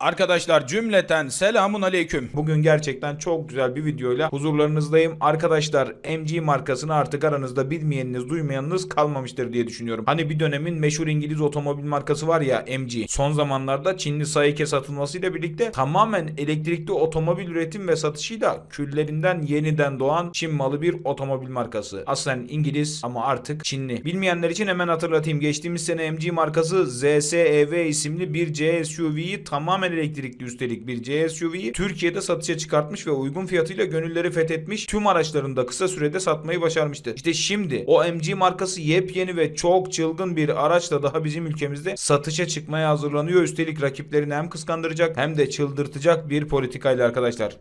Arkadaşlar cümleten selamun aleyküm. Bugün gerçekten çok güzel bir videoyla huzurlarınızdayım. Arkadaşlar MG markasını artık aranızda bilmeyeniniz duymayanınız kalmamıştır diye düşünüyorum. Hani bir dönemin meşhur İngiliz otomobil markası var ya MG. Son zamanlarda Çinli Saike satılmasıyla birlikte tamamen elektrikli otomobil üretim ve satışıyla küllerinden yeniden doğan Çin malı bir otomobil markası. Aslen İngiliz ama artık Çinli. Bilmeyenler için hemen hatırlatayım. Geçtiğimiz sene MG markası ZSEV isimli bir C SUV'yi tamamen elektrikli üstelik bir C SUV'yi Türkiye'de satışa çıkartmış ve uygun fiyatıyla gönülleri fethetmiş. Tüm araçlarını da kısa sürede satmayı başarmıştı. İşte şimdi o MG markası yepyeni ve çok çılgın bir araçla daha bizim ülkemizde satışa çıkmaya hazırlanıyor. Üstelik rakiplerini hem kıskandıracak hem de çıldırtacak bir politikayla arkadaşlar.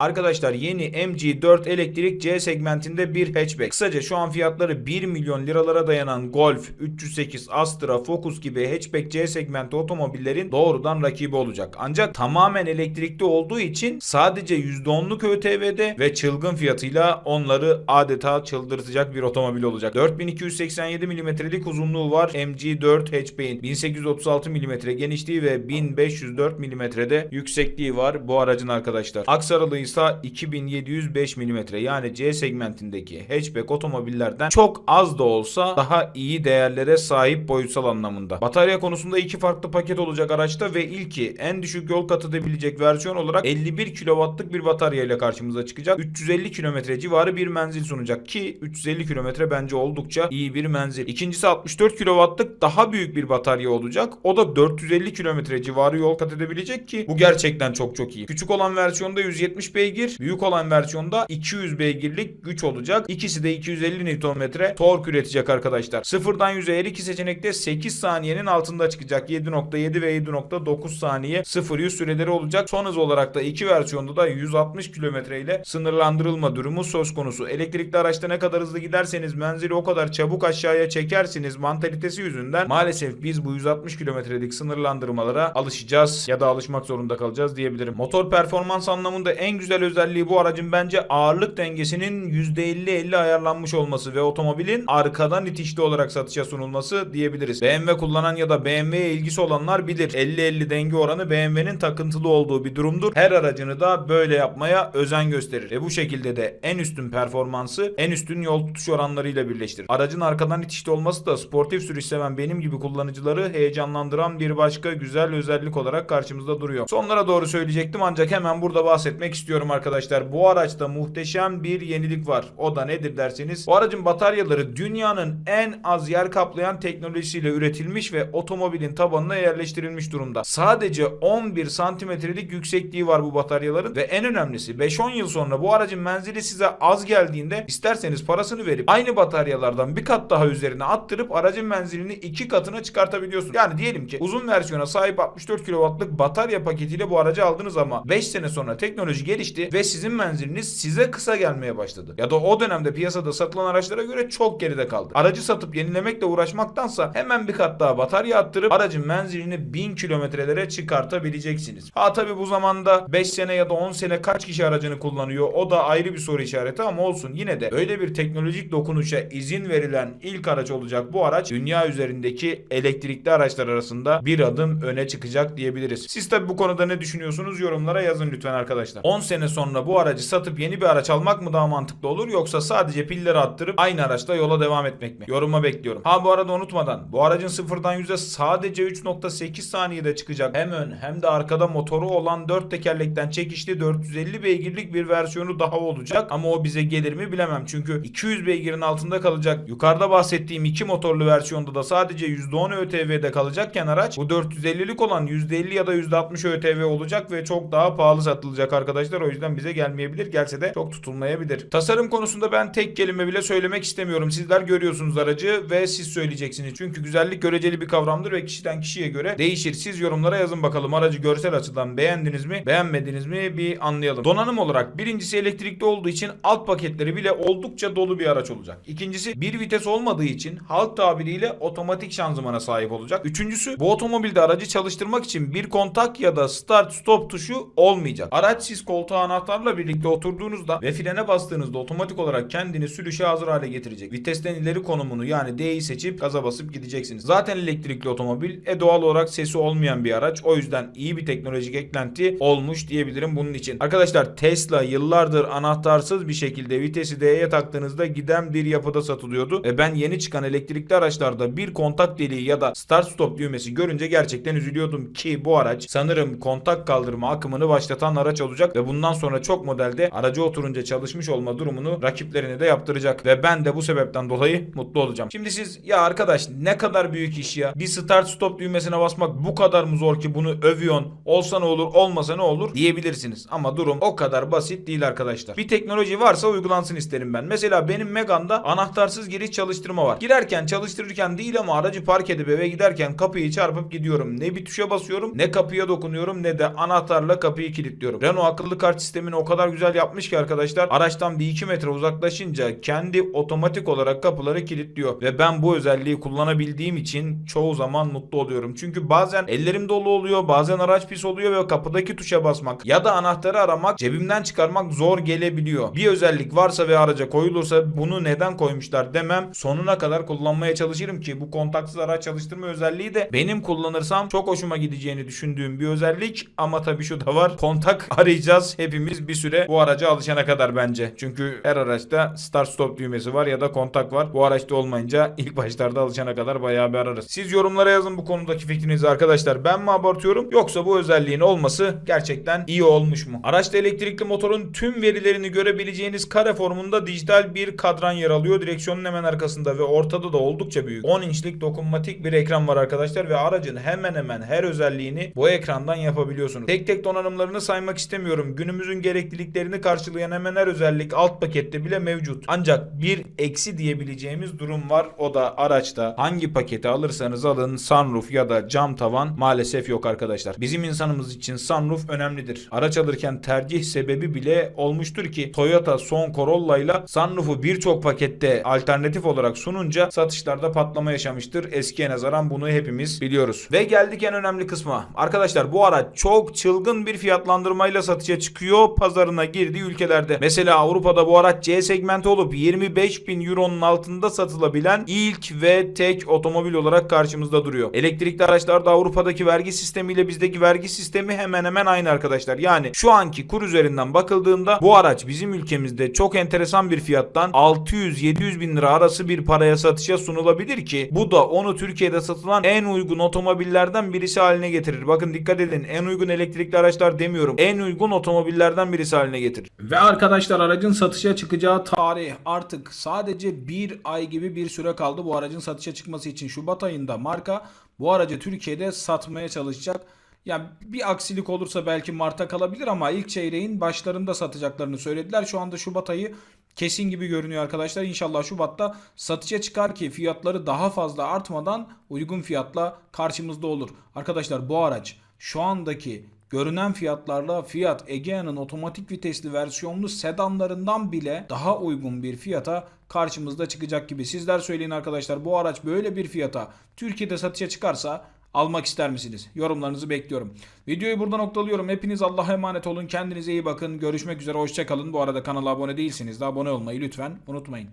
Arkadaşlar yeni MG4 elektrik C segmentinde bir hatchback. Kısaca şu an fiyatları 1 milyon liralara dayanan Golf, 308, Astra, Focus gibi hatchback C segmenti otomobillerin doğrudan rakibi olacak. Ancak tamamen elektrikli olduğu için sadece %10'luk ÖTV'de ve çılgın fiyatıyla onları adeta çıldırtacak bir otomobil olacak. 4287 mm'lik uzunluğu var MG4 hatchback'in. 1836 mm genişliği ve 1504 mm'de yüksekliği var bu aracın arkadaşlar. Aksaralı ise 2705 mm yani C segmentindeki hatchback otomobillerden çok az da olsa daha iyi değerlere sahip boyutsal anlamında. Batarya konusunda iki farklı paket olacak araçta ve ilki en düşük yol kat edebilecek versiyon olarak 51 kW'lık bir batarya ile karşımıza çıkacak. 350 km civarı bir menzil sunacak ki 350 km bence oldukça iyi bir menzil. İkincisi 64 kW'lık daha büyük bir batarya olacak. O da 450 km civarı yol kat edebilecek ki bu gerçekten çok çok iyi. Küçük olan versiyonda 170 beygir, büyük olan versiyonda 200 beygirlik güç olacak. İkisi de 250 Nm tork üretecek arkadaşlar. Sıfırdan 100'e her iki seçenekte 8 saniyenin altında çıkacak. 7.7 ve 7.9 saniye 0-100 süreleri olacak. Son hız olarak da iki versiyonda da 160 km ile sınırlandırılma durumu söz konusu. Elektrikli araçta ne kadar hızlı giderseniz menzili o kadar çabuk aşağıya çekersiniz mantalitesi yüzünden maalesef biz bu 160 kilometrelik sınırlandırmalara alışacağız ya da alışmak zorunda kalacağız diyebilirim. Motor performans anlamında en güzel özelliği bu aracın bence ağırlık dengesinin %50-50 ayarlanmış olması ve otomobilin arkadan itişli olarak satışa sunulması diyebiliriz. BMW kullanan ya da BMW'ye ilgisi olanlar bilir. 50-50 denge oranı BMW'nin takıntılı olduğu bir durumdur. Her aracını da böyle yapmaya özen gösterir. Ve bu şekilde de en üstün performansı en üstün yol tutuş oranlarıyla birleştirir. Aracın arkadan itişli olması da sportif sürüş seven benim gibi kullanıcıları heyecanlandıran bir başka güzel özellik olarak karşımızda duruyor. Sonlara doğru söyleyecektim ancak hemen burada bahsetmek istiyorum arkadaşlar. Bu araçta muhteşem bir yenilik var. O da nedir derseniz bu aracın bataryaları dünyanın en az yer kaplayan teknolojisiyle üretilmiş ve otomobilin tabanına yerleştirilmiş durumda. Sadece 11 santimetrelik yüksekliği var bu bataryaların ve en önemlisi 5-10 yıl sonra bu aracın menzili size az geldiğinde isterseniz parasını verip aynı bataryalardan bir kat daha üzerine attırıp aracın menzilini iki katına çıkartabiliyorsunuz. Yani diyelim ki uzun versiyona sahip 64 kW'lık batarya paketiyle bu aracı aldınız ama 5 sene sonra teknoloji gelişti ve sizin menziliniz size kısa gelmeye başladı. Ya da o dönemde piyasada satılan araçlara göre çok geride kaldı. Aracı satıp yenilemekle uğraşmaktansa hemen bir kat daha batarya attırıp aracın menzilini 1000 kilometrelere çıkartabileceksiniz. Ha tabi bu zamanda 5 sene ya da 10 sene kaç kişi aracını kullanıyor o da ayrı bir soru işareti ama olsun yine de öyle bir teknolojik dokunuşa izin verilen ilk araç olacak bu araç dünya üzerindeki elektrikli araçlar arasında bir adım öne çıkacak diyebiliriz. Siz tabi bu konuda ne düşünüyorsunuz yorumlara yazın lütfen arkadaşlar. 10 sene sonra bu aracı satıp yeni bir araç almak mı daha mantıklı olur yoksa sadece pilleri attırıp aynı araçla yola devam etmek mi? Yoruma bekliyorum. Ha bu arada unutmadan bu aracın sıfırdan 100'e sadece 3.8 saniyede çıkacak. Hem ön hem de arkada motoru olan 4 tekerlekten çekişli 450 beygirlik bir versiyonu daha olacak. Ama o bize gelir mi bilemem. Çünkü 200 beygirin altında kalacak. Yukarıda bahsettiğim iki motorlu versiyonda da sadece %10 ÖTV'de kalacakken araç bu 450'lik olan %50 ya da %60 ÖTV olacak ve çok daha pahalı satılacak arkadaşlar. O yüzden bize gelmeyebilir. Gelse de çok tutulmayabilir. Tasarım konusunda ben tek kelime bile söylemek istemiyorum. Sizler görüyorsunuz aracı ve siz söyleyeceksiniz. Çünkü güzellik göreceli bir kavramdır ve kişiden kişiye göre değişir. Siz yorumlara yazın bakalım aracı görsel açıdan beğendiniz mi, beğenmediniz mi bir anlayalım. Donanım olarak birincisi elektrikli olduğu için alt paketleri bile oldukça dolu bir araç olacak. İkincisi bir vites olmadığı için halk tabiriyle otomatik şanzımana sahip olacak. Üçüncüsü bu otomobilde aracı çalıştırmak için bir kontak ya da start stop tuşu olmayacak. Araç siz koltuğa oto anahtarla birlikte oturduğunuzda ve frene bastığınızda otomatik olarak kendini sürüşe hazır hale getirecek. Vitesten ileri konumunu yani D'yi seçip gaza basıp gideceksiniz. Zaten elektrikli otomobil e doğal olarak sesi olmayan bir araç. O yüzden iyi bir teknolojik eklenti olmuş diyebilirim bunun için. Arkadaşlar Tesla yıllardır anahtarsız bir şekilde vitesi D'ye taktığınızda giden bir yapıda satılıyordu. E ben yeni çıkan elektrikli araçlarda bir kontak deliği ya da start stop düğmesi görünce gerçekten üzülüyordum ki bu araç sanırım kontak kaldırma akımını başlatan araç olacak ve bundan sonra çok modelde araca oturunca çalışmış olma durumunu rakiplerine de yaptıracak ve ben de bu sebepten dolayı mutlu olacağım. Şimdi siz ya arkadaş ne kadar büyük iş ya bir start stop düğmesine basmak bu kadar mı zor ki bunu övüyorsun olsa ne olur olmasa ne olur diyebilirsiniz ama durum o kadar basit değil arkadaşlar. Bir teknoloji varsa uygulansın isterim ben. Mesela benim Megane'da anahtarsız giriş çalıştırma var. Girerken çalıştırırken değil ama aracı park edip eve giderken kapıyı çarpıp gidiyorum. Ne bir tuşa basıyorum ne kapıya dokunuyorum ne de anahtarla kapıyı kilitliyorum. Renault akıllı kart sistemini o kadar güzel yapmış ki arkadaşlar araçtan bir 2 metre uzaklaşınca kendi otomatik olarak kapıları kilitliyor. Ve ben bu özelliği kullanabildiğim için çoğu zaman mutlu oluyorum. Çünkü bazen ellerim dolu oluyor bazen araç pis oluyor ve kapıdaki tuşa basmak ya da anahtarı aramak cebimden çıkarmak zor gelebiliyor. Bir özellik varsa ve araca koyulursa bunu neden koymuşlar demem sonuna kadar kullanmaya çalışırım ki bu kontaksız araç çalıştırma özelliği de benim kullanırsam çok hoşuma gideceğini düşündüğüm bir özellik ama tabii şu da var kontak arayacağız hepimiz bir süre bu araca alışana kadar bence. Çünkü her araçta start stop düğmesi var ya da kontak var. Bu araçta olmayınca ilk başlarda alışana kadar bayağı bir ararız. Siz yorumlara yazın bu konudaki fikrinizi arkadaşlar. Ben mi abartıyorum yoksa bu özelliğin olması gerçekten iyi olmuş mu? Araçta elektrikli motorun tüm verilerini görebileceğiniz kare formunda dijital bir kadran yer alıyor. Direksiyonun hemen arkasında ve ortada da oldukça büyük. 10 inçlik dokunmatik bir ekran var arkadaşlar ve aracın hemen hemen her özelliğini bu ekrandan yapabiliyorsunuz. Tek tek donanımlarını saymak istemiyorum. Günümüzün gerekliliklerini karşılayan hemen her özellik alt pakette bile mevcut. Ancak bir eksi diyebileceğimiz durum var. O da araçta hangi paketi alırsanız alın sunroof ya da cam tavan maalesef yok arkadaşlar. Bizim insanımız için sunroof önemlidir. Araç alırken tercih sebebi bile olmuştur ki Toyota son Corolla ile sunroof'u birçok pakette alternatif olarak sununca satışlarda patlama yaşamıştır. Eskiye nazaran bunu hepimiz biliyoruz. Ve geldik en önemli kısma. Arkadaşlar bu araç çok çılgın bir fiyatlandırmayla satışa çıkıyor pazarına girdiği ülkelerde. Mesela Avrupa'da bu araç C segmenti olup 25 bin euronun altında satılabilen ilk ve tek otomobil olarak karşımızda duruyor. Elektrikli araçlarda Avrupa'daki vergi sistemiyle bizdeki vergi sistemi hemen hemen aynı arkadaşlar. Yani şu anki kur üzerinden bakıldığında bu araç bizim ülkemizde çok enteresan bir fiyattan 600-700 bin lira arası bir paraya satışa sunulabilir ki bu da onu Türkiye'de satılan en uygun otomobillerden birisi haline getirir. Bakın dikkat edin en uygun elektrikli araçlar demiyorum. En uygun otomobillerden birisi haline getirir. Ve arkadaşlar aracın satışa çıkacağı tarih artık sadece bir ay gibi bir süre kaldı bu aracın satışa çıkması için. Şubat ayında marka bu aracı Türkiye'de satmaya çalışacak. Yani bir aksilik olursa belki Mart'a kalabilir ama ilk çeyreğin başlarında satacaklarını söylediler. Şu anda Şubat ayı kesin gibi görünüyor arkadaşlar. İnşallah Şubat'ta satışa çıkar ki fiyatları daha fazla artmadan uygun fiyatla karşımızda olur. Arkadaşlar bu araç şu andaki görünen fiyatlarla Fiat Egea'nın otomatik vitesli versiyonlu sedanlarından bile daha uygun bir fiyata karşımızda çıkacak gibi. Sizler söyleyin arkadaşlar bu araç böyle bir fiyata Türkiye'de satışa çıkarsa almak ister misiniz? Yorumlarınızı bekliyorum. Videoyu burada noktalıyorum. Hepiniz Allah'a emanet olun. Kendinize iyi bakın. Görüşmek üzere. Hoşçakalın. Bu arada kanala abone değilseniz de abone olmayı lütfen unutmayın.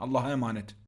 Allah'a emanet.